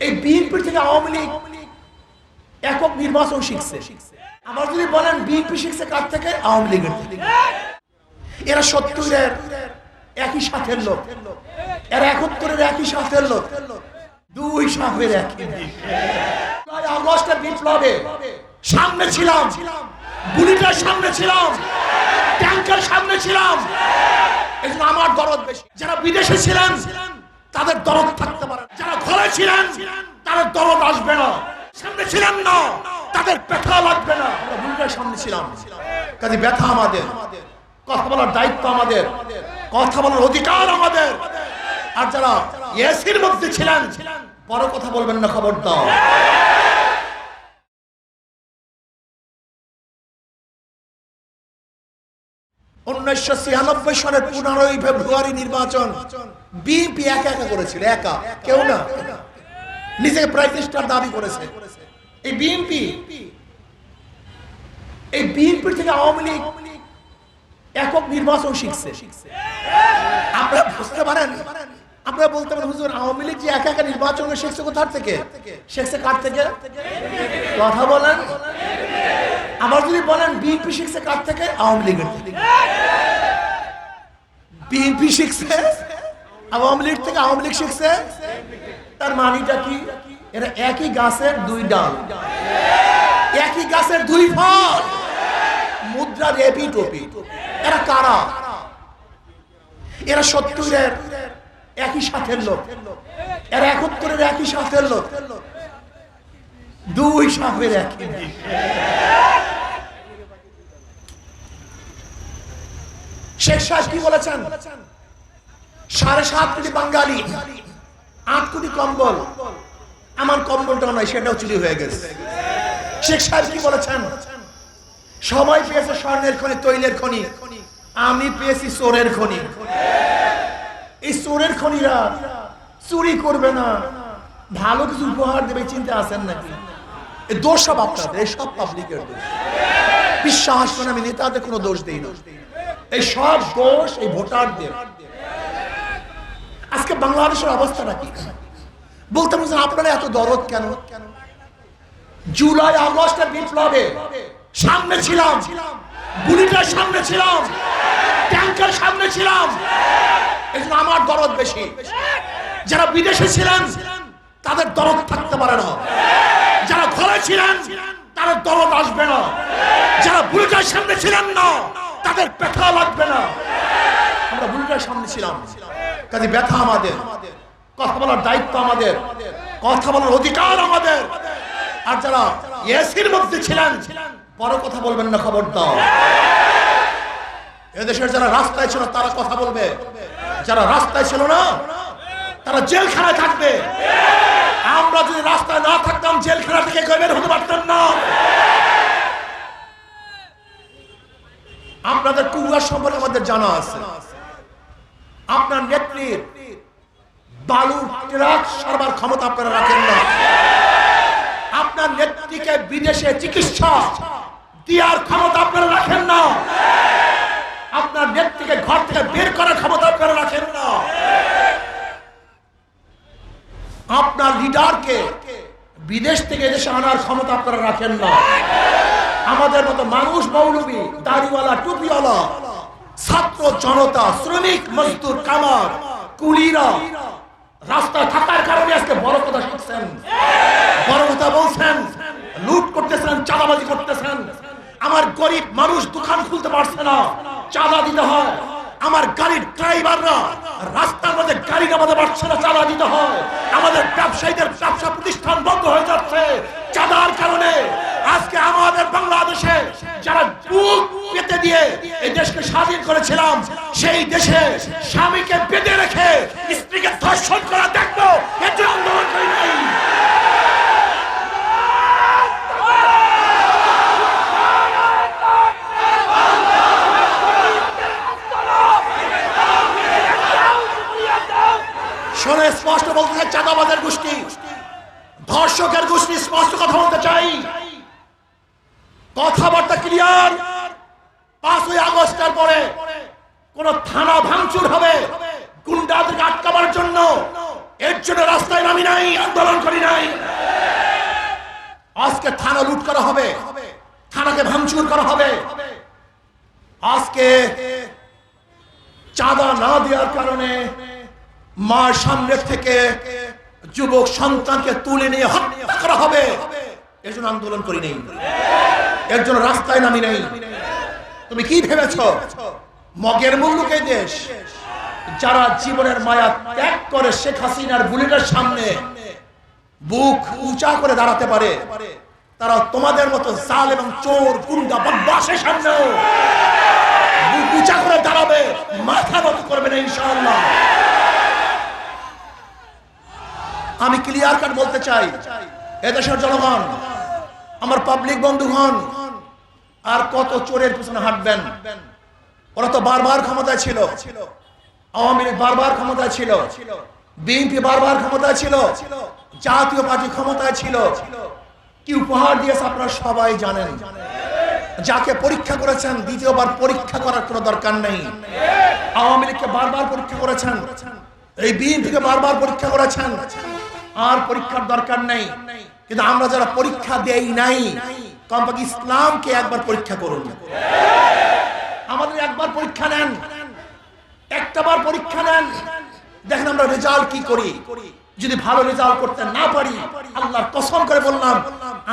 এই বিএনপি থেকে আওয়ামী লীগ একক নির্বাচন শিখছে। আমার যদি বলেন বিএনপি শিখছে কার থেকে? আওয়ামী লীগের থেকে। এরা সত্তরের একই সাথের লোক। এরা একাত্তরের একই সাথের লোক। দুই সাপের একই। আগস্টের বিপ্লবে সামনে ছিলাম। গুলিটার সামনে ছিলাম। ট্যাঙ্কের সামনে ছিলাম। এই আমার দরদ বেশি। যারা বিদেশে ছিলেন, তাদের দরদ না। যারা ঘরে ছিলেন তাদের দরদ আসবে না। সামনে ছিলেন না, তাদের ব্যথা লাগবে না। আমরা গুলিটার সামনে ছিলাম। কাজে ব্যথা আমাদের, কথা বলার দায়িত্ব আমাদের, কথা বলার অধিকার আমাদের। আর যারা এসির মধ্যে ছিলেন, বড় কথা বলবেন না খবর দাও উনিশশো ছিয়ানব্বই সালের পনেরোই ফেব্রুয়ারি নির্বাচন বিএনপি একা একা করেছিল, একা। কেউ না। নিজেকে প্রাইম দাবি করেছে। এই বিএনপি এই বিএনপি থেকে আওয়ামী লীগ একক নির্বাচন শিখছে। আপনারা বুঝতে পারেন? আপনারা বলতে পারেন, হুজুর, আওয়ামী লীগ যে একা একা নির্বাচন শিখছে কোথার থেকে? শিখছে কার থেকে? কথা বলেন। আবার যদি বলেন বিএনপি শিখছে কার থেকে আওয়ামী লীগের থেকে। বিএনপি শিখছে আওয়ামী লীগ থেকে আওয়ামী লীগ শিখছে তার মানিটা কি? এরা একই গাছের দুই ডাল। একই গাছের দুই ফল। মুদ্রা রেপি টপি। এরা কারা? এরা সত্তরের একই সাথের লোক। এরা একত্তরের একই সাথের লোক। দুই সাপের বিষ। শেখ কি বলেছেন? সাড়ে সাত কোটি আট কোটি কম্বল। আমার কম্বলটাও সেটাও চুরি হয়ে গেছে। শেখ সাহেব কি বলেছেন? সবাই পেয়েছে স্বর্ণের খনি, তৈলের খনি। আমি পেয়েছি চোরের খনি। এই চোরের খনিরা চুরি করবে না। ভালো কিছু উপহার দেবে, চিন্তা আছেন নাকি? দোষ সব আপনাদের সব পাবলিকের দোষ। বিশ্বাস আমি নেতাদের কোনো দোষ দেই না। এই সব দোষ এই ভোটারদের। আজকে বাংলাদেশের অবস্থাটা কি? বলতে বলছেন, আপনারা এত দরদ কেন? জুলাই আগস্টের বিপ্লবে সামনে ছিলাম। গুলিটার সামনে ছিলাম। ট্যাঙ্কের সামনে ছিলাম। এই জন্য আমার দরদ বেশি। যারা বিদেশে ছিলেন, তাদের দরদ থাকতে পারে না। ঘরে ছিলেন তাদের দরদ আসবে না। যারা বুলটার সামনে ছিলেন না, তাদের ব্যথা লাগবে না। আমরা বুলটার সামনে ছিলাম। কাজে ব্যথা আমাদের, কথা বলার দায়িত্ব আমাদের, কথা বলার অধিকার আমাদের। আর যারা এসির মধ্যে ছিলেন, বড় কথা বলবেন না খবর দাও এদেশের যারা রাস্তায় ছিল, তারা কথা বলবে। যারা রাস্তায় ছিল না, তারা জেলখানায় থাকবে। আমরা যদি রাস্তায় না থাকতাম জেলখানা থেকে কেউ বের হতে পারতাম না আপনাদের কুয়ার সম্পর্কে আমাদের জানা আছে। আপনার নেত্রীর বালু ট্রাক সারবার ক্ষমতা আপনারা রাখেন না। আপনার নেত্রীকে বিদেশে চিকিৎসা দেওয়ার ক্ষমতা আপনারা রাখেন না। আপনার নেত্রীকে ঘর থেকে বের করার ক্ষমতা আপনারা রাখেন না। আপনার লিডারকে বিদেশ থেকে এদেশে আনার ক্ষমতা আপনারা রাখেন না। আমাদের মতো মানুষ মৌলবী, দাড়িওয়ালা, টুপিওয়ালা ছাত্র জনতা, শ্রমিক, মজদুর, কামার, কুলিরা রাস্তায় থাকার কারণে আজকে বড় কথা শিখছেন। বড় কথা বলছেন, লুট করতেছেন, চাঁদাবাজি করতেছেন। আমার গরিব মানুষ দোকান খুলতে পারছে না, চাঁদা দিতে হয়। আমার গাড়ির ড্রাইভাররা রাস্তার মধ্যে গাড়ি নামাতে পারছে না, চাঁদা দিতে হয়। আমাদের ব্যবসায়ীদের ব্যবসা প্রতিষ্ঠান বন্ধ হয়ে যাচ্ছে। চাঁদার কারণে আজকে আমাদের বাংলাদেশে যারা বুক পেতে দিয়ে এই দেশকে স্বাধীন করেছিলাম, সেই দেশে স্বামীকে বেঁধে রেখে স্ত্রীকে ধর্ষণ করা দেখব শোনে, স্পষ্ট বলতে চাই চাঁদাবাদের গোষ্ঠী। ধর্ষকের গোষ্ঠী স্পষ্ট কথা বলতে চাই। কথাবার্তা ক্লিয়ার? পাঁচই আগস্টের পরে কোন থানা ভাঙচুর হবে গুন্ডাদেরকে আটকাবার জন্য। এর জন্য রাস্তায় নামি নাই, আন্দোলন করি নাই। আজকে থানা লুট করা হবে, থানাকে ভাঙচুর করা হবে। আজকে চাঁদা না দেওয়ার কারণে মার সামনের থেকে যুবক সন্তানকে তুলে নিয়ে হত্যা করা হবে। এর জন্য আন্দোলন করি নেই। এর জন্য রাস্তায় নামি নেই। তুমি কি ভেবেছ? মগের মুল্লুকে দেশ, যারা জীবনের মায়া ত্যাগ করে শেখ হাসিনার বুলেটের সামনে বুক উঁচা করে দাঁড়াতে পারে, তারা তোমাদের মতো জাল এবং চোর, গুন্ডা বদমাসের সামনেও বুক উঁচা করে দাঁড়াবে, মাথা মতো করবে না, ইনশাআল্লাহ। আমি ক্লিয়ার কাট বলতে চাই, এদেশের জনগণ, আমার পাবলিক বন্ধুগণ আর কত চোরের পিছনে হাঁটবেন? ওরা তো বারবার ক্ষমতায় ছিল। আওয়ামী লীগ বারবার ক্ষমতায় ছিল। বিএনপি বারবার ক্ষমতায় ছিল। জাতীয় পার্টি ক্ষমতায় ছিল। কি উপহার দিয়েছে আপনারা সবাই জানেন। যাকে পরীক্ষা করেছেন, দ্বিতীয়বার পরীক্ষা করার কোনো দরকার নেই। আওয়ামী লীগকে বারবার পরীক্ষা করেছেন। এই বিএনপিকে বারবার পরীক্ষা করেছেন। আর পরীক্ষার দরকার নেই। কিন্তু আমরা যারা পরীক্ষা দেই নাই কমপক্ষে ইসলামকে একবার পরীক্ষা করুন। আমাদের একবার পরীক্ষা নেন। একটাবার পরীক্ষা নেন। দেখেন আমরা রেজাল্ট কি করি। যদি ভালো রেজাল্ট করতে না পারি, আল্লাহর কসম করে বললাম,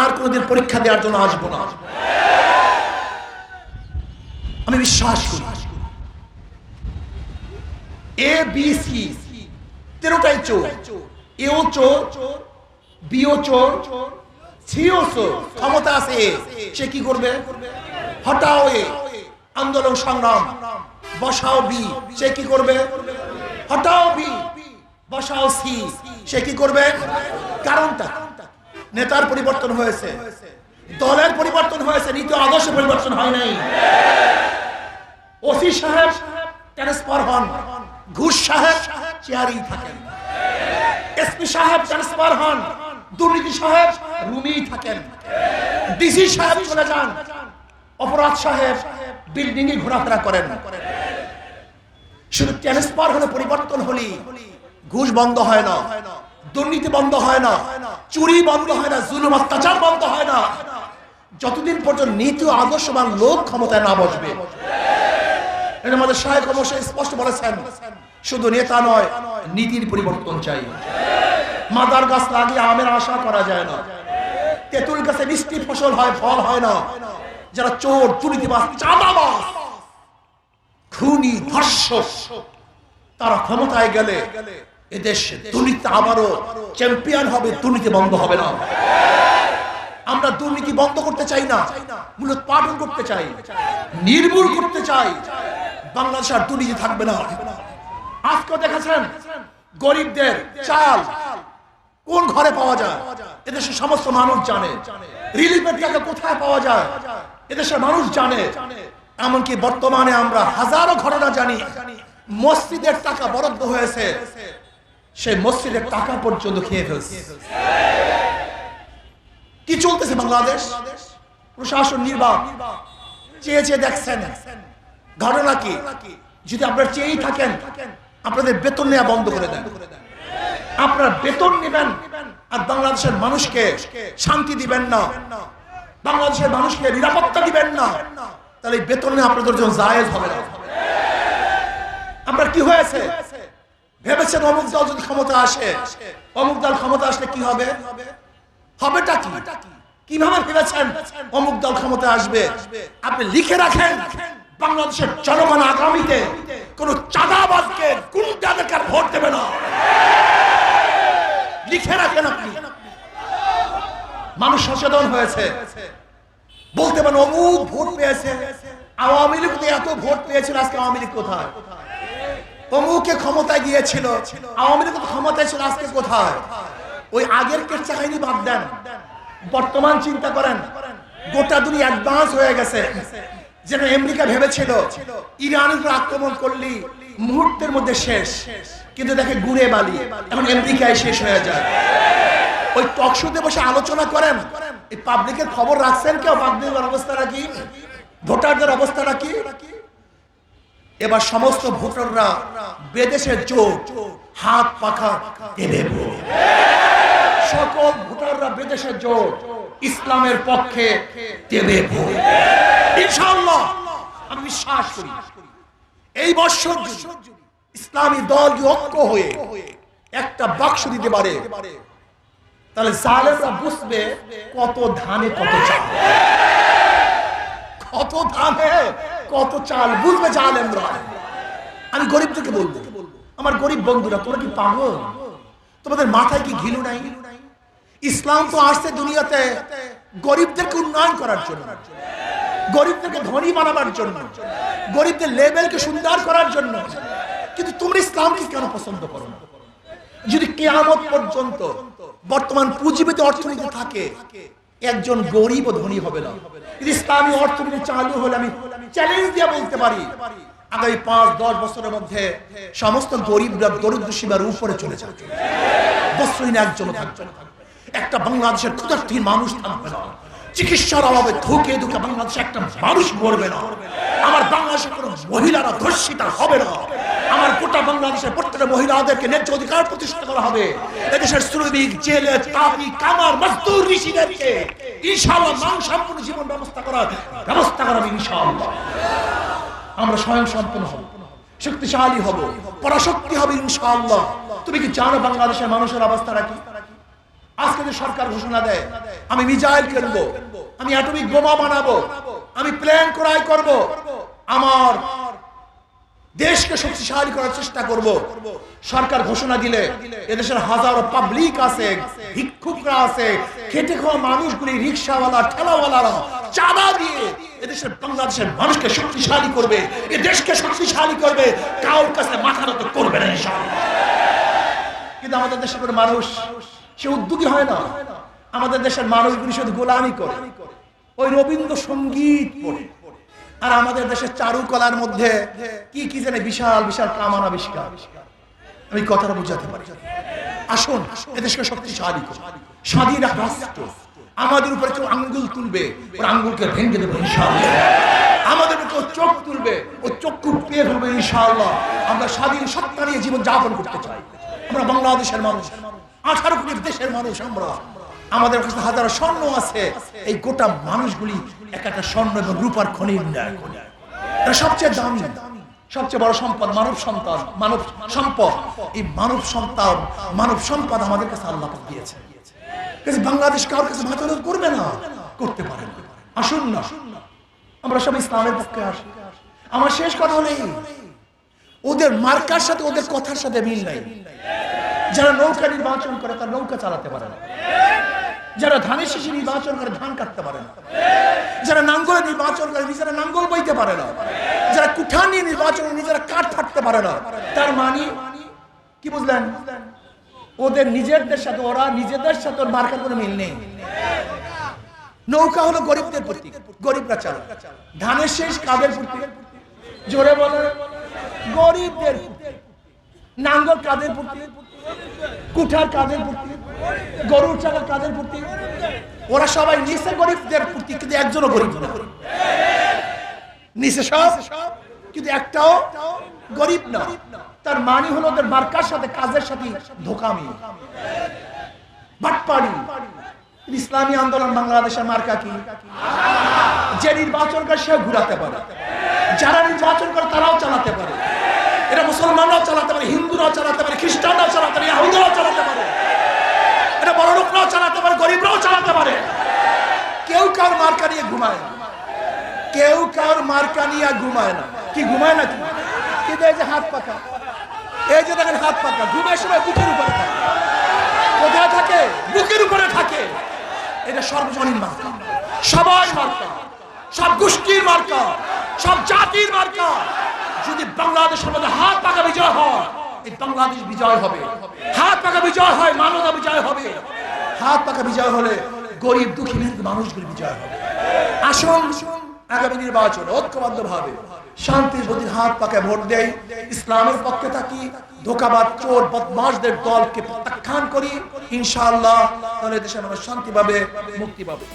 আর কোনোদিন পরীক্ষা দেওয়ার জন্য আসব না। আমি বিশ্বাস করি। এ বি সি তেরোটাই চোর। এও চোর বিও চোর ক্ষমতা আছে সে কি করবে? হটাও আন্দোলন সংগ্রাম। বসাও বি, সে কি করবে? হটাও বি, বসাও সি, সে কি করবে? কারণটা নেতার পরিবর্তন হয়েছে। দলের পরিবর্তন হয়েছে, নীতি আদর্শ পরিবর্তন হয় নাই। ওসি সাহেব, ট্রান্সফার হন। ঘুষ সাহেব, চেয়ারেই থাকেন। এসপি সাহেব, ট্রান্সফার হন। দুর্নীতি সাহেব রুমেই থাকেন। ডিসি সাহেব চলে যান। অপরাধ সাহেব বিল্ডিং এ ঘোরাফেরা করেন। শুধু ট্রান্সফার হলে পরিবর্তন হলি, ঘুষ বন্ধ হয় না, দুর্নীতি বন্ধ হয় না, চুরি বন্ধ হয় না, জুলুম, অত্যাচার বন্ধ হয় না। যতদিন পর্যন্ত নীতি আদর্শবান লোক ক্ষমতায় না বসবে। এটা আমাদের সাহেব অবশ্যই স্পষ্ট বলেছেন। শুধু নেতা নয়, নীতির পরিবর্তন চাই। মাদার গাছ লাগিয়ে আমের আশা করা যায় না। তেঁতুল গাছে মিষ্টি ফসল হয়, ফল হয় না। যারা চোর দুর্নীতিবাস চাঁদাবাস খুনি, ধর্ষক, তারা ক্ষমতায় গেলে এদেশ দুর্নীতি আবারও চ্যাম্পিয়ন হবে, দুর্নীতি বন্ধ হবে না। আমরা দুর্নীতি বন্ধ করতে চাই না, মূলত পাঠন করতে চাই, নির্মূল করতে চাই। বাংলাদেশ আর দুর্নীতি থাকবে না। আজকে দেখেছেন গরিবদের চাল কোন ঘরে পাওয়া যায়? এদেশের সমস্ত মানুষ জানে। রিলিফের টাকা কোথায় পাওয়া যায়? এদেশের মানুষ জানে। এমনকি বর্তমানে আমরা হাজারো ঘটনা জানি। মসজিদের টাকা বরাদ্দ হয়েছে। সেই মসজিদের টাকা পর্যন্ত খেয়ে ফেলছে। কি চলতেছে বাংলাদেশ? প্রশাসন নির্বাক চেয়ে চেয়ে দেখছেন। ঘটনা কি? যদি আপনারা চেয়েই থাকেন, আপনাদের বেতন নেওয়া বন্ধ করে দেন। আপনারা বেতন নেবেন আর বাংলাদেশের মানুষকে শান্তি দিবেন না। বাংলাদেশের মানুষকে নিরাপত্তা দিবেন না। তাহলে এই বেতন নিয়ে আপনাদের জন্য জায়েজ হবে না। আপনার কি হয়েছে? ভেবেছেন অমুক দল যদি ক্ষমতা আসে, অমুক দল ক্ষমতা আসলে কি হবে? হবেটা কি? কীভাবে ভেবেছেন অমুক দল ক্ষমতা আসবে? আপনি লিখে রাখেন। বাংলাদেশের জনগণ আগামীতে কোন চাঁদাবাজকে গুন্ডাদেরকে ভোট দেবে না। লিখে রাখেন আপনি। মানুষ সচেতন হয়েছে। বলতে পারেন, অমুক ভোট পেয়েছে। আওয়ামী লীগ এত ভোট পেয়েছিল, আজকে আওয়ামী লীগ কোথায়? অমুকে ক্ষমতায় গিয়েছিল। আওয়ামী লীগ ক্ষমতায় ছিল, আজকে কোথায়? ওই আগের কেচ্ছা কাহিনী বাদ দেন। বর্তমান চিন্তা করেন, গোটা দুনিয়া অ্যাডভান্স হয়ে গেছে। যেন আমেরিকা ভেবেছিল, ইরানের উপর আক্রমণ করলি মুহূর্তের মধ্যে শেষ। কিন্তু দেখে গুড়ে বালি এখন আমেরিকায় শেষ হয়ে যায়। ওই টক শোতে বসে আলোচনা করেন, এই পাবলিকের খবর রাখছেন কেউ পাবলিকের অবস্থাটা কি ভোটারদের অবস্থাটা কি এবার সমস্ত ভোটাররা বেদেশের জোর হাত পাখা সকল ভোটাররা বেদেশের জোর ইসলামের পক্ষে দেবে আমি বিশ্বাস করি, এই বছর ইসলামী দল ঐক্য হয়ে একটা বাক্স দিতে পারে, তাহলে বুঝবে কত ধানে কত চাল। কত ধানে কত চাল বুঝবে জালেমরা। আমি বলব, আমার গরিব বন্ধুরা, তোমরা কি পাগল? তোমাদের মাথায় কি ঘিলু নাই? ইসলাম তো আসছে দুনিয়াতে গরিবদেরকে উন্নয়ন করার জন্য, গরিবদেরকে ধনী বানাবার জন্য, গরিবদের লেভেলকে সুন্দর করার জন্য। কিন্তু তোমরা ইসলামকে কেন পছন্দ করো না? যদি কেয়ামত পর্যন্ত বর্তমান পুঁজিবিত অর্থনীতি থাকে, একজন গরিব ও ধনী হবে না। যদি ইসলামী অর্থনীতি চালু হলে আমি চ্যালেঞ্জ দিয়ে বলতে পারি, আগামী পাঁচ, দশ বছরের মধ্যে সমস্ত গরিবরা দরিদ্র সীমার উপরে চলে যাবে। বস্ত্রহীন একজন থাকবে না। একটা বাংলাদেশের ক্ষুদার্থীর মানুষ থাকবে না। চিকিৎসার অভাবে ধুকে ধুকে বাংলাদেশে একটা মানুষ মরবে না। আমার বাংলাদেশের কোনো মহিলারা ধর্ষিতা হবে না। আমার গোটা বাংলাদেশের প্রত্যেকটা মহিলাদেরকে ন্যায্য অধিকার প্রতিষ্ঠা করা হবে। এদেশের শ্রমিক, জেলে, তাপি, কামার, মজদুর ঋষিদেরকে ইনশাআল্লাহ মান সম্পূর্ণ জীবন ব্যবস্থা করার ব্যবস্থা করা হবে ইনশাআল্লাহ। আমরা স্বয়ং সম্পন্ন হব, শক্তিশালী হব, পরাশক্তি হবে ইনশাআল্লাহ। তুমি কি জানো বাংলাদেশের মানুষের অবস্থাটা কি আজকে যে সরকার ঘোষণা দেয়, আমি মিজাইল কিনব, আমি অ্যাটমিক বোমা বানাবো, আমি প্ল্যান ক্রয় করব, আমার দেশকে শক্তিশালী করার চেষ্টা করব। সরকার ঘোষণা দিলে এদেশের হাজারো পাবলিক আছে, ভিক্ষুকরা আছে, খেটে খাওয়া মানুষগুলি, রিক্সাওয়ালা, ঠেলাওয়ালারা চাঁদা দিয়ে এদেশের বাংলাদেশের মানুষকে শক্তিশালী করবে, এ দেশকে শক্তিশালী করবে কাউর কাছে মাথা নত করবে না কিন্তু আমাদের দেশের মানুষ সে উদ্যোগী হয় না। আমাদের দেশের মানুষগুলি শুধু গোলামি করে। ওই রবীন্দ্র সংগীত পড়ে। আর আমাদের দেশের চারুকলার মধ্যে কি কি জানে বিশাল বিশাল কামান আবিষ্কার। আমি কথাটা বুঝাতে পারি। আসুন, এদেশকে শক্তিশালী স্বাধীন রাষ্ট্র। আমাদের উপরে কেউ আঙ্গুল তুলবে, ওর আঙ্গুলকে ভেঙে দেবে ইনশাআল্লাহ। আমাদের উপরে কেউ চোখ তুলবে ও চক্ষু পেয়ে ফেলবে ইনশাআল্লাহ। আমরা স্বাধীন সত্তা নিয়ে জীবন যাপন করতে চাই। আমরা বাংলাদেশের মানুষ। আঠারো কোটি দেশের মানুষ আমরা। আমাদের কাছে হাজারো স্বর্ণ আছে। এই গোটা মানুষগুলি এক একটা স্বর্ণ এবং রূপার খনি করে। সবচেয়ে দামি সবচেয়ে বড় সম্পদ মানব সন্তান মানব সম্পদ। এই মানব সন্তান মানব সম্পদ আমাদের কাছে আল্লাহ দিয়েছে। বাংলাদেশ কারোর কাছে মাথা করবে না করতে পারে আসুন না আমরা সব ইসলামের পক্ষে আসি। আমার শেষ কথা এই, ওদের মার্কার সাথে ওদের কথার সাথে মিল নাই। যারা নৌকা নির্বাচন করে তারা নৌকা চালাতে পারে না। যারা ধানের শিশি নির্বাচন করে ধান কাটতে পারে না। যারা নাঙ্গলে নির্বাচন করে নিজেরা নাঙ্গল বইতে পারে না। যারা কুঠার নিয়ে নির্বাচন নিজেরা কাঠ ফাটতে পারে না। তার মানে কি বুঝলেন? ওদের নিজেদের সাথে, ওরা নিজেদের সাথে ওর মার্কার কোনো মিল নেই। নৌকা হলো গরিবদের প্রতীক। গরিবরা চালা ধানের শেষ কাদের প্রতীক? জোরে বলে গরিবদের প্রতীক। নাঙ্গল কাদের কুঠার কাদের গরুর কাদের ওরা সবাই নিচে গরিবদের কিন্তু একজনও গরিব না। নিচে সব, কিন্তু একটাও গরিব না। তার মানে হলো ওদের মার্কার সাথে, কাজের সাথে ধোকামি। বাটপাড়ি। ইসলামী আন্দোলন বাংলাদেশের মার্কা কি? যে নির্বাচন করে সেও ঘুরাতে পারে। যারা নির্বাচন করে তারাও চালাতে পারে। এটা মুসলমানরাও চালাতে পারে, হিন্দুরাও চালাতে পারে, খ্রিস্টানরাও চালাতে পারে ইহুদিরাও চালাতে পারে। এটা বড় লোকরাও চালাতে পারে, গরিবরাও চালাতে পারে। কেউ কার মার্কা নিয়ে ঘুমায় না। কেউ কার মার্কা নিয়ে ঘুমায় না। কি ঘুমায় না কি? কিন্তু হাত পাকা? এই যে দেখেন হাত পাকা, ঘুমের সময় বুকের উপরে থাকে। কোথায় থাকে? বুকের উপরে থাকে। এটা সর্বজনীন মার্কা। সবাই মার্কা। সব গোষ্ঠীর মার্কা। সব জাতির মার্কা। যদি বাংলাদেশের মধ্যে হাত পাকা বিজয় হয়, এই বাংলাদেশ বিজয় হবে। হাত পাকা বিজয় হয়, মানবতা বিজয় হবে। হাত পাকা বিজয় হলে গরিব, দুঃখী মানুষগুলি বিজয় হবে। আসুন, আগামী নির্বাচন ঐক্যবদ্ধ ভাবে শান্তির প্রতি হাত পাকে ভোট দেয় ইসলামের পক্ষে থাকি, ধোকাবাদ, চোর বদমাসদের দলকে প্রত্যাখ্যান করি, ইনশাআল্লাহ তাহলে দেশের মানুষ শান্তি পাবে মুক্তি পাবে